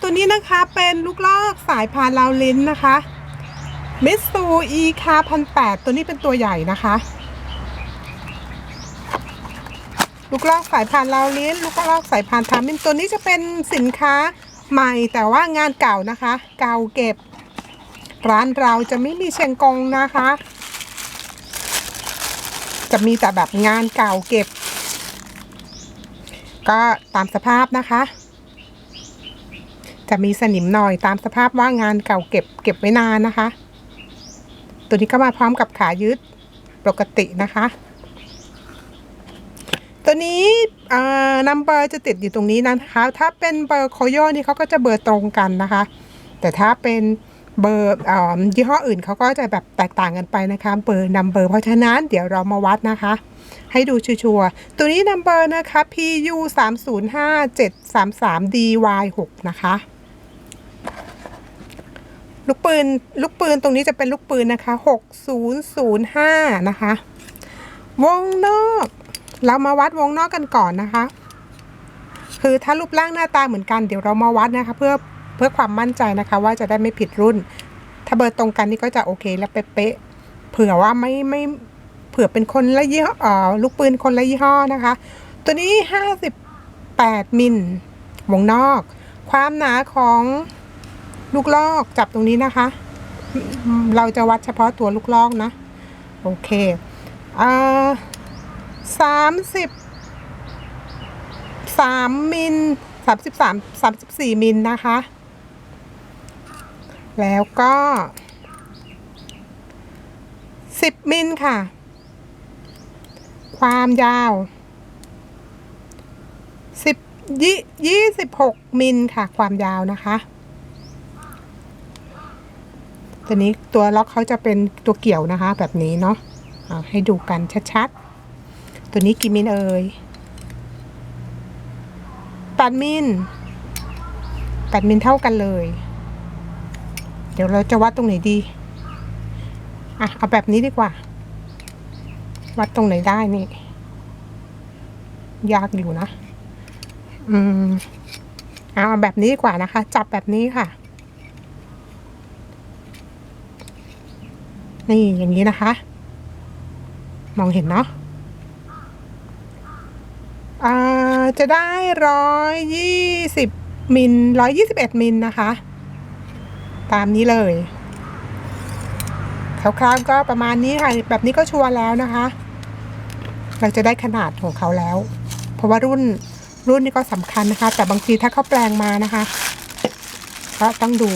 ตัวนี้นะคะเป็นลูกลอกสายพานลาวลิ้นนะคะมิสซูอีคาพันแปดตัวนี้เป็นตัวใหญ่นะคะ ลูกลอกสายพานลาวลิ้น ลูกลอกสายพานทามินตัวนี้จะเป็นสินค้าใหม่แต่ว่างานเก่านะคะ เก่าเก็บ ร้านเราจะไม่มีเชียงกงนะคะ จะมีแต่แบบงานเก่าเก็บ ก็ตามสภาพนะคะ จะมีสนิมหน่อยตามสภาพว่างานเก่าเก็บเก็บไว้นานนะคะ ตัวนี้ก็มาพร้อมกับขายึดปกตินะคะ ตัวนี้นัมเบอร์จะติดอยู่ตรงนี้นะคะ ถ้าเป็นเบอร์โคโยนี่เขาก็จะเบอร์ตรงกันนะคะ แต่ถ้าเป็นเบอร์อยี่ห้ออื่นเขาก็จะแบบแตกต่างกันไปนะคะเบอร์นัมเบอร์เพราะฉะนั้นเดี๋ยวเรามาวัดนะคะ ให้ดูชัวร์ตัวนี้นัมเบอร์นะคะ PU 3 0 5 7 3 3 DY 6นะคะ ลูกปืนลูกปืนตรงนี้จะเป็นลูกปืนนะคะ6005นะคะ วงนอก เรามาวัดวงนอกกันก่อนนะคะ คือถ้ารูปร่างหน้าตาเหมือนกันเดี๋ยวเรามาวัดนะคะ เพื่อเพื่อความมั่นใจนะคะ ว่าจะได้ไม่ผิดรุ่น ถ้าเบอร์ตรงกันนี่ก็จะโอเคและเป๊ะๆเผื่อว่าไม่ไม่เผื่อเป็นคนละยี่ห้ออลูกปืนคนละยี่ห้อนะคะ ตัวนี้ 58 มิลวงนอก ความหนาของ ลูกลอกจับตรงนี้นะคะ เราจะวัดเฉพาะตัวลูกลอกนะ โอเคอ่าสามสิบสามมิลสามสิบสามสามสิบสี่มิลนะคะ แล้วก็สิบมิลค่ะ ความยาวสิบยี่ยี่สิบหกมิลค่ะ ความยาวนะคะ ตัวนี้ตัวล็อกเขาจะเป็นตัวเกี่ยวนะคะ แบบนี้เนาะให้ดูกันชัดๆ ตัวนี้กี่มิลเอ่ยแปดมิลแปดมิลเท่ากันเลย เดี๋ยวเราจะวัดตรงไหนดี อะ เอาแบบนี้ดีกว่า วัดตรงไหนได้นี่ ยากอยู่นะ อืมเอาแบบนี้ดีกว่านะคะ จับแบบนี้ค่ะ นี่อย่างนี้นะคะ มองเห็นเนาะจะได้ร้อยยี่สิบมิลร้อยยี่สิบเอ็ดมิลนะคะ ตามนี้เลยคร่าวๆก็ประมาณนี้ค่ะ แบบนี้ก็ชัวร์แล้วนะคะ เราจะได้ขนาดของเขาแล้ว เพราะว่ารุ่นรุ่นนี้ก็สำคัญนะคะ แต่บางทีถ้าเขาแปลงมานะคะ ก็ต้องดู